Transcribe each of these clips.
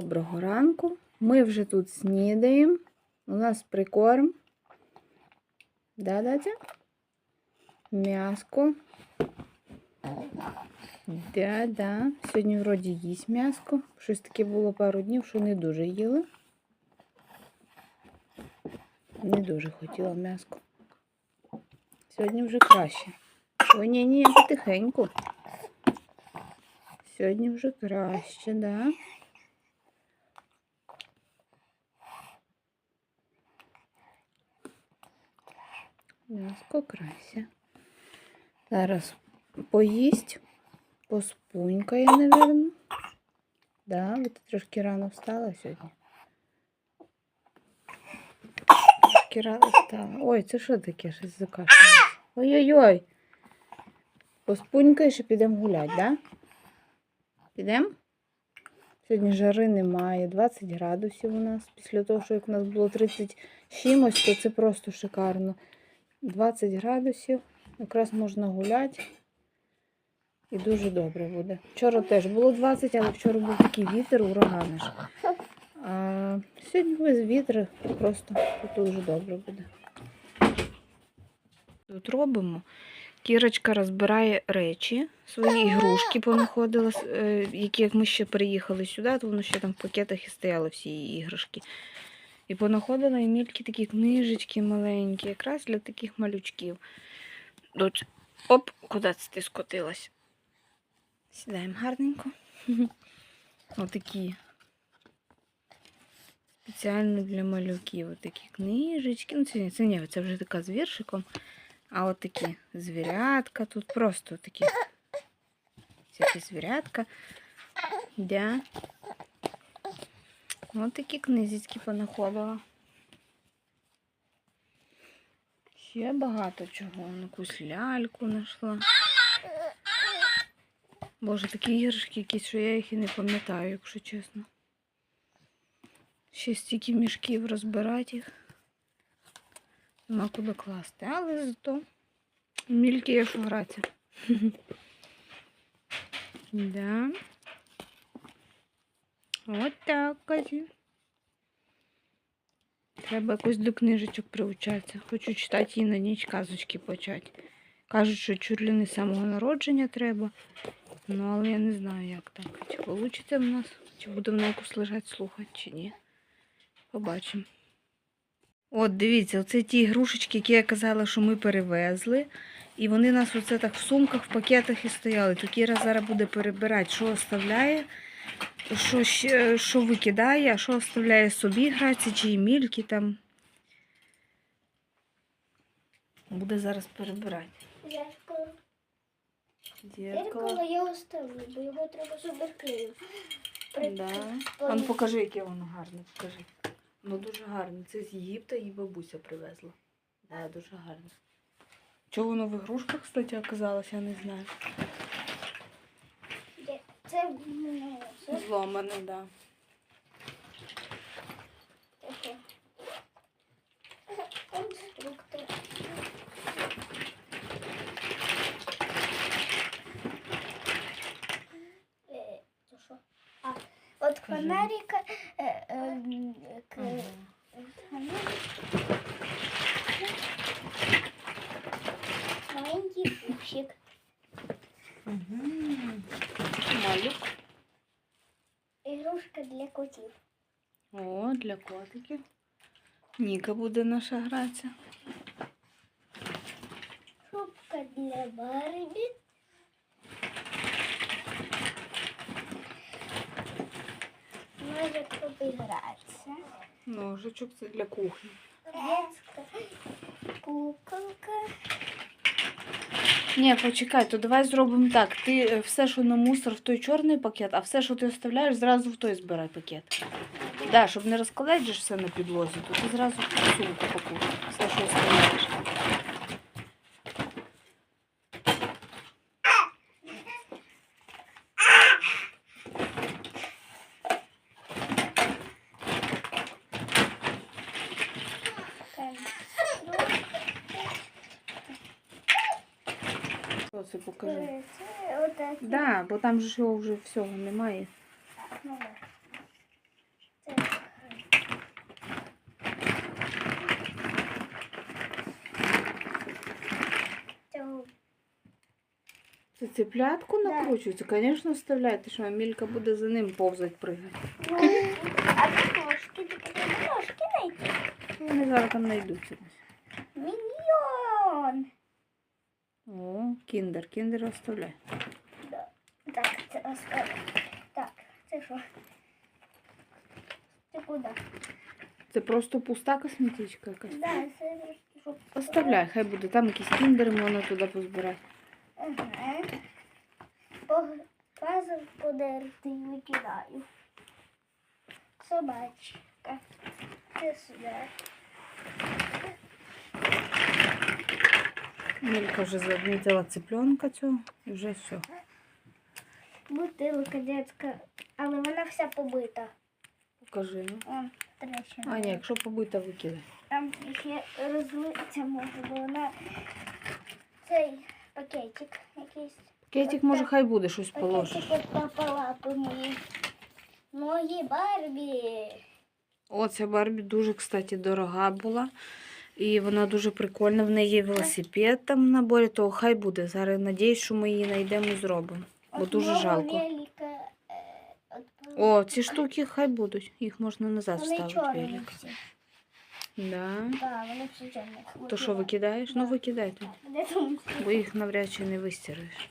Доброго ранку. Ми вже тут снідаємо. У нас прикорм. Да, Дадя? М'яско. Да, да. Сьогодні вроді їсть м'яско. Щось таке було пару днів, що не дуже їла. Не дуже хотіла м'яско. Сьогодні вже краще. Ой, ні, ні, потихеньку. Сьогодні вже краще, да. М'яско краще. Зараз поїсть, поспунькає, напевно. Да, ви трошки рано встала сьогодні. Трошки рано встала. Ой, це що таке? Щось закашлялося. Ой-ой-ой. Поспунькаєш і підемо гуляти, да? Підемо? Сьогодні жари немає, 20 градусів у нас. Після того, що як у нас було 30 чимось, то це просто шикарно. 20 градусів. Якраз можна гуляти. І дуже добре буде. Вчора теж було 20, але вчора був такий вітер, урагани. А сьогодні без вітру, просто дуже добре буде. Тут робимо. Кірочка розбирає речі, свої ігрушки понаходила, е, які як ми ще приїхали сюди, то воно ще там в пакетах і стояли всі її іграшки. І понаходила Емільки такі книжечки маленькі, якраз для таких малючків. Тут, оп, куди це ти скотилась? Сідаємо гарненько. Отакі. Спеціально для малюків. Отакі книжечки. Ну, це, це ні, це вже така з віршиком. А от такі звірятка. Тут просто такі. Всякі звірятка. Да. Ось такі книжечки понаходила. Ще багато чого. Ну, Якусь ляльку знайшла. Боже, такі іграшки якісь, що я їх і не пам'ятаю, якщо чесно. Ще стільки мішків розбирати їх. Нема куди класти. Але зато мільки є що грати. Да. От так, казі. Треба якось до книжечок приучатися. Хочу читати їй на ніч казочки почати. Кажуть, що чуть з самого народження треба. Ну, але я не знаю, як так. Чи вийде в нас, чи буде вона якось лежати слухати, чи ні. Побачимо. От, дивіться, оце ті ігрушечки, які я казала, що ми перевезли. І вони у нас оце так в сумках, в пакетах і стояли. То Кіра зараз буде перебирати, що оставляє, що, що викидає, а що оставляє собі гратися, чи Емільки там. Буде зараз перебирати. Зеркало. Дзеркало. Я оставлю, бо його треба зуберкою. Да. Вон покажи, яке воно гарне, покажи. Воно дуже гарне. Це з Єгипта її бабуся привезла. Да, дуже гарне. Чого воно в ігрушках, кстати, оказалось, я не знаю. Це ну, так. Да. таке. Конструктор. Е, то що? А, от Кажи. фонарика. Е, е, м, к- Ага. Маленький пупсик. Угу. Малюк. Ігрушка для котів. О, для котиків. Ніка буде наша граця. Шубка для Барбі. Ножик обігратися. Ножичок це для кухні. Детська куколка. Ні, почекай, то давай зробимо так. Ти е, все, що на мусор, в той чорний пакет, а все, що ти оставляєш, зразу в той збирай пакет. Да, щоб не розкладати же все на підлозі, то ти зразу сумку пакуй. Все, що оставляєш. Покажи? Да, бо там же його вже всього немає. цеплятку Да. накручується? Звісно, вставляйте, що Амілька буде за ним повзати пригати. Ну, а де ножки? Такі треба ножки знайти. Вони зараз там знайдуться. Міньйон. О, кіндер, кіндер оставляй. Да. Так, це оставлю. Так, це що? Це куди? Це просто пуста косметичка якась. Да, це просто, щоб... Оставляй, хай буде. Там якісь кіндери можна туди позбирати. Ага. Пазл і викидаю. Собачка. Це сюди. Мілька вже замітила цыпленка цього і вже все. Бутилка детська, але вона вся побита. Покажи. Ну. Трещина. А, ні, якщо побита, викидай. Там ще розлитися може, бо вона цей пакетик якийсь. Кетик, може, хай буде щось Пакетик положиш. от папа лапи мої. Мої Барбі. О, ця Барбі дуже, кстати, дорога була. І вона дуже прикольна. В неї є велосипед там в наборі, то хай буде. Зараз надіюсь, що ми її знайдемо і зробимо. Бо дуже жалко. е, О, ці штуки хай будуть. Їх можна назад вставити. Да. Вони всі чорні. То що, викидаєш? Ну Да. викидай. Де там Бо їх навряд чи не вистираєш.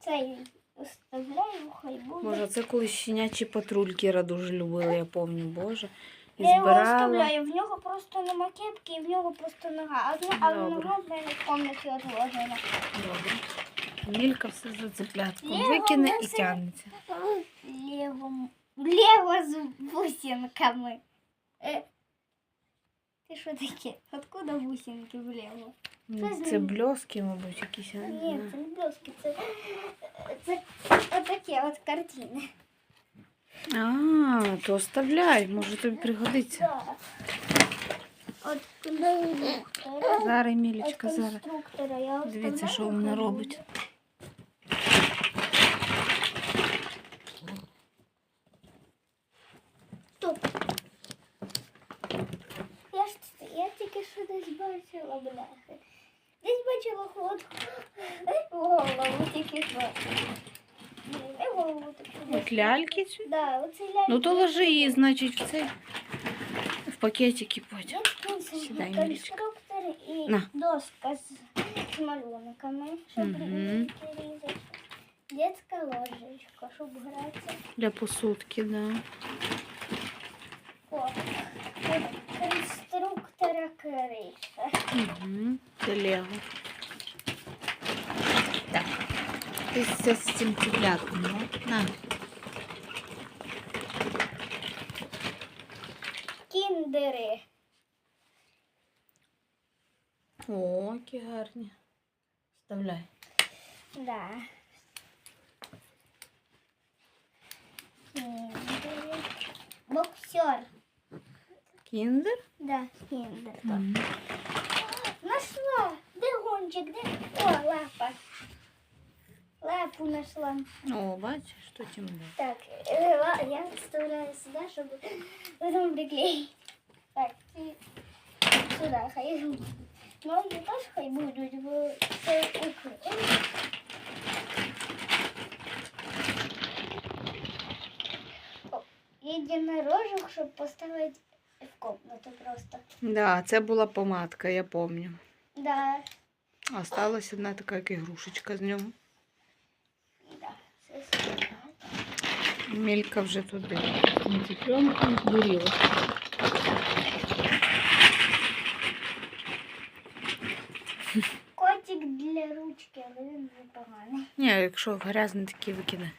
цей оставляю, хай буде. Боже, це колись щенячі патруль Кіра дуже любила, я пам'ятаю, Боже. І Я його збирала. оставляю, в нього просто нема кепки, і в нього просто нога. Добре. нога в мене в кімнаті відложена. Добре. Мілька все за цеплятком Лего викине і тягнеться. Лего, Лего з бусинками. Е, ти що таке? Откуда бусинки в Лего? Ну, Це бльоски, мабуть, якісь. не Ні, це не блоски, це, це отакі от картини. А, то оставляй, може тобі пригодиться. От конструктора. Зараз, Мілічка, зараз. Дивіться, що вона робить. Стоп. Я ж я тільки що десь бачила бляхи. Десь бачила ход. Голову тільки. Ні, голову таку. От ляльки ці? Да, оце ляльки. Ну то ложи її, значить, в цей. В пакетики потім. Сідай, Мілічка. конструктор і На. доска з, з малюнками, щоб Мгм. різати. Детська ложечка, щоб гратися. Для посудки, да. О, тут конструктора криша. Угу. Це Лего. Так. Ти все з цим цеплятком, ну? На. Кіндери. О, які гарні. Вставляй. Да. Кіндери. Боксер. Кіндер? Да, кіндер. Мгм. Нашла. Де гончик? Де? О, лапа. Лапу нашла. О, бачиш, що тим да. Так, э, ла- я вставляю сюда, чтобы потом приклеить. Так, и сюда хай. Ноги тоже хай будут в це укрити. О, Єдинорожок, щоб поставити в комнату просто. Да, це була помадка, я пам'ятаю. Да, Осталась одна така як ігрушечка з нього. да. Мілька вже туди. Ціпленка здуріла. Котик для ручки, але він непоганий. Ні, якщо грязний такий викидай.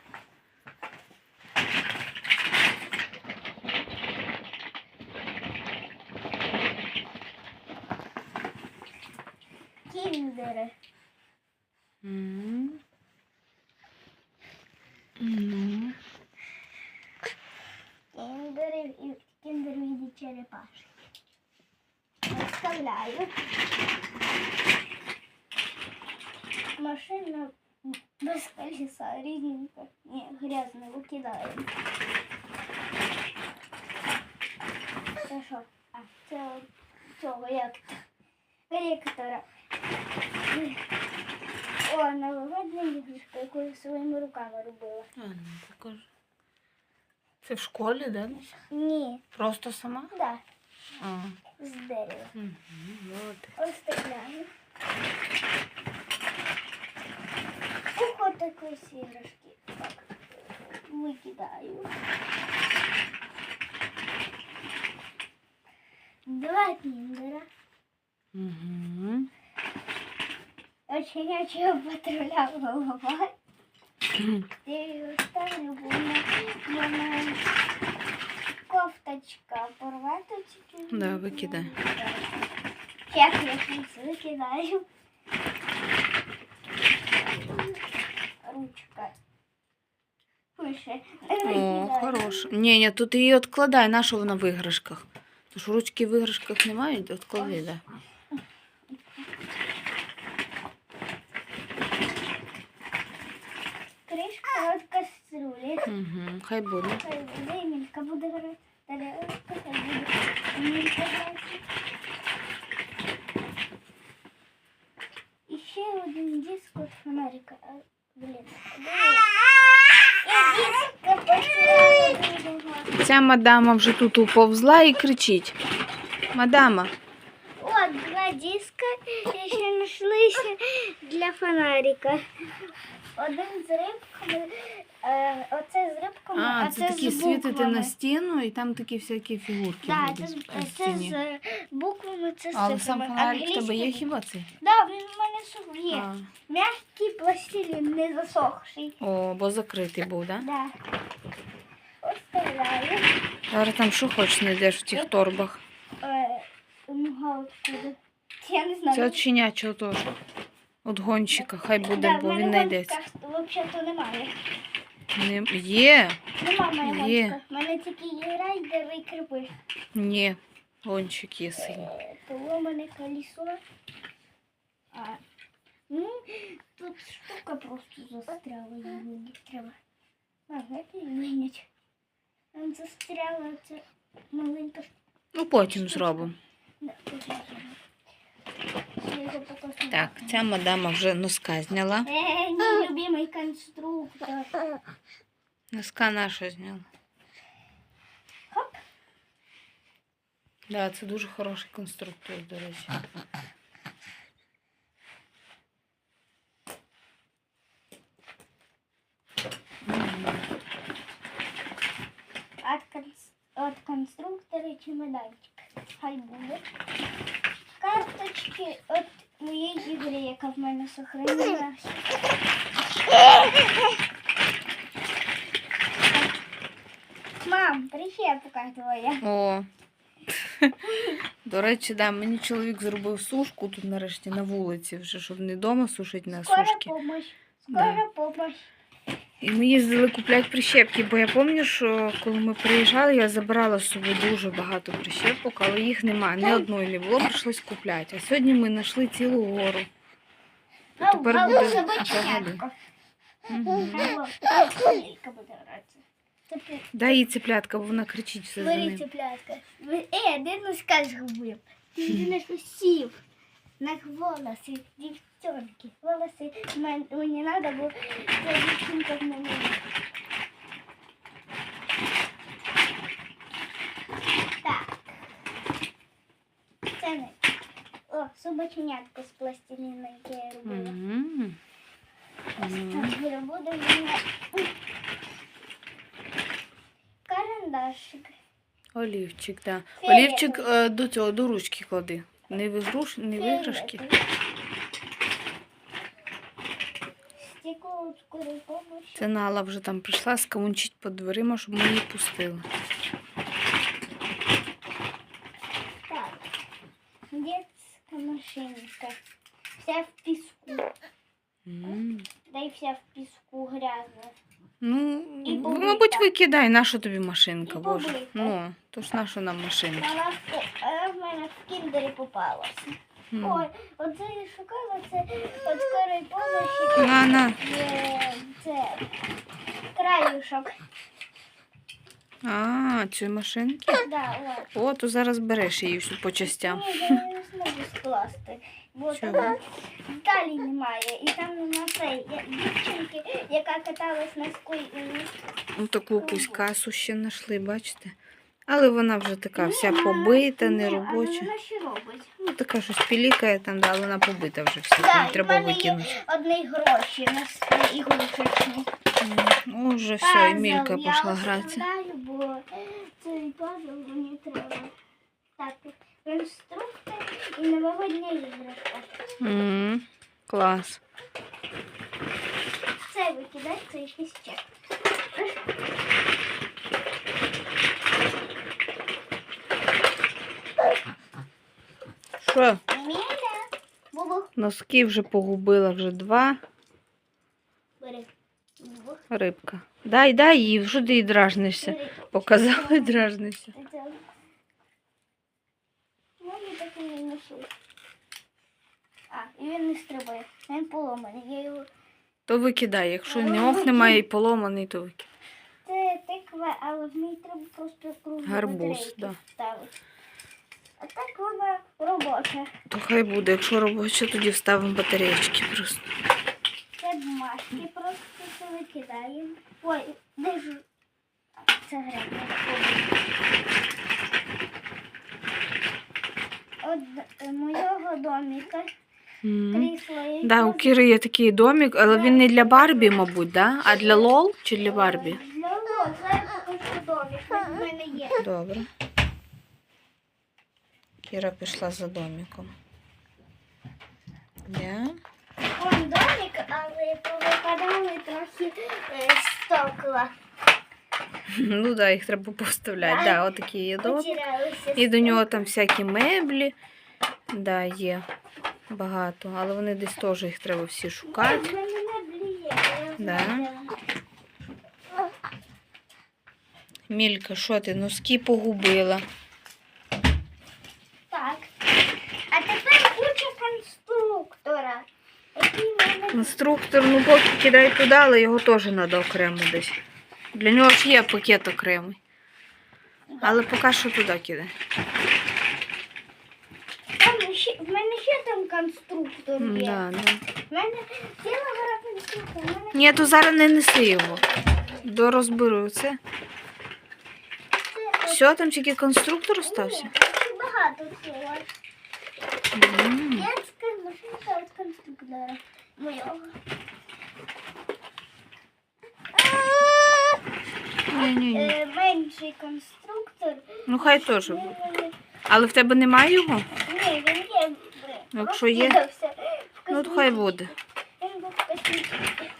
Черепашки. Вставляю. Машина без колеса, резинка. Не, грязно викидаю. Це що? А, це цього як то. Ректора. О, новогодня іграшка, яку своїми руками робила. А, ну покажи Це в школі, да? Ні, Просто сама? да, А. з дерева. Угу, молодець. Ось така. Ох, такої іграшки. Так, викидаю. Два кіндера. Угу. Оченячого патруля голова. Я бо вона кофточка порваточки. Да, викидай. Як я щось викидаю. Ручка. Пише. О, хороше. Ні, ні, тут її відкладай, на що вона в іграшках? Тож ручки в іграшках немає, відклади, да. Кришка від каструлі. Угу, хай буде. Хай буде, Емілька буде грати. Тарелка, хай буде. Емілька грати. І ще один диск від фонарика. А, Блін. де я? Я диска потеряла другого. Ця мадама вже тут уповзла і кричить. Мадама. От два диска ще знайшлися для фонарика. Один з рибками, е, оце з рибками, а, А, це такі з світити буквами. на стіну і там такі всякі фігурки Да, будуть це, з- на це стіні. з буквами, це з Але сам цифрами. фонарик в тебе є Англійською- хіба цей? Да, він у мене сув є. А. Мягкий пластилін, не засохший. О, бо закритий був, да? Да. Оставляю. Зараз там що хочеш знайдеш в тих торбах. Е, ну? Я не знаю. Це от щенячого теж. От гонщика, хай буде, бо він знайдеться. гонщика Взагалі-то немає. Не... Є, Нема Є. гонщика. В мене тільки є райдер і крипи. ні. Гонщик є синій. Е, Поломане колесо. А, ну, тут штука просто застряла. її Треба. А, это винять. Там застряла ця маленька штука. Ну, потім зробимо. Да, Так, ця мадама вже носка зняла. Е, мій любимий конструктор. Носка наша зняла. Хоп. Да, це дуже хороший конструктор, до речі. От, от конструктора чемоданчик. Хай буде. Карточки от моєї ігри, яка в мене сохранилася. Мам, прищепка твоя. О. До речі, да, мені чоловік зробив сушку тут нарешті на вулиці, вже щоб не вдома сушити на Скоро сушки. помощь. Да. Помощь. І ми їздили купляти прищепки, бо я пам'ятаю, що коли ми приїжджали, я забирала з собою дуже багато прищепок, але їх немає. Ні одної не було, прийшлось купляти. А сьогодні ми знайшли цілу гору. Ну, тепер а буде Дай їй цеплятка, бо вона кричить все за ним. цеплятка. Е, де носка згубив? Ти не сусів. На волоси, дівчонки. Волоси мен- мені треба, бо це дівчинка в мене. Так. Це. О, яке я. Мгм. Так, мене карандашик. Олівчик, так. Да. Олівчик е, до цього, до ручки клади. Не в ігруш, не в Це Нала вже там прийшла скамунчить під дверима, щоб ми її пустили. Так. Детская машинка. Вся в песку. М. Да и вся в песку грязная. Ну, І побита. мабуть, викидай, наша тобі машинка, І боже. побита. Ну, то ж наша нам машинка. Вона в, в мене в кіндері попалася. Ой, оце я шукала, це от скорої помощі. На, на. Це краюшок. А, цієї машинки? Да, от. О, то зараз береш її всю по частям. Ні, я не зможу скласти. Бо Чого? там далі немає. І там нема цієї дівчинки, яка каталась на скуй. Ну, таку якусь касу ще знайшли, бачите? Але вона вже така вся побита, не робоча. Але вона ще робить. Ну, така щось пілікає там, да, але вона побита вже. Так, Її треба викинути. одні гроші на свої ігрушечні. О, вже все, Емілька пішла гратися. гратися. бо цей пазл мені треба. Так, інструктор і новогодня іграшка. М, Клас. Це викидай, це якийсь чек. Що? Носки вже погубила, вже два. Рибка. Дай, дай їй, що ти їй дражнишся? І дражнишся. Так і. А, він не стрибає. Він поломаний. Я його... То викидай, якщо нього немає і поломаний, то викидай. Це тиква, але в ній треба просто круглі Гарбуз, да. ставити. А так вона робоча. То хай буде, якщо робоче, тоді вставимо батареєчки просто. Це бумажки просто це викидаємо. Ой, де ж? Це гребня. От е, моєго доміка є. Да, у Кіри є такий домик, але він не для Барбі, мабуть, да? а для Лол чи для Барбі? Ну, от, це домик. В мене є. Добре. Кіра пішла за домиком. Я? Он домик, але повипадали трохи е, стекла. Ну да, їх треба поставляти. Да, отакий є домик. І до нього там всякі меблі. Да, є багато, але вони десь теж їх треба всі шукати. Да. Мілька, що ти? Носки погубила. Так. А тепер куча конструктора. Який в мене Конструктор, ну поки кидай туди, але його теж треба окремо десь. Для нього ж є пакет окремий. Але поки що туди кидай. Там ще, в мене ще там конструктор є. Да, да. В мене ціла конструктор. В мене Ні, то зараз не неси його. До розберу це. це Все, там тільки конструктор остався. Ні, ще багато цього. М. Детська машинка від конструктора. Моєго. Ні-ні-ні. Е, менший конструктор. Ну хай теж буде. Але в тебе немає його? Ні, він є. Ну, якщо є, Ну, хай буде. Він був космічний.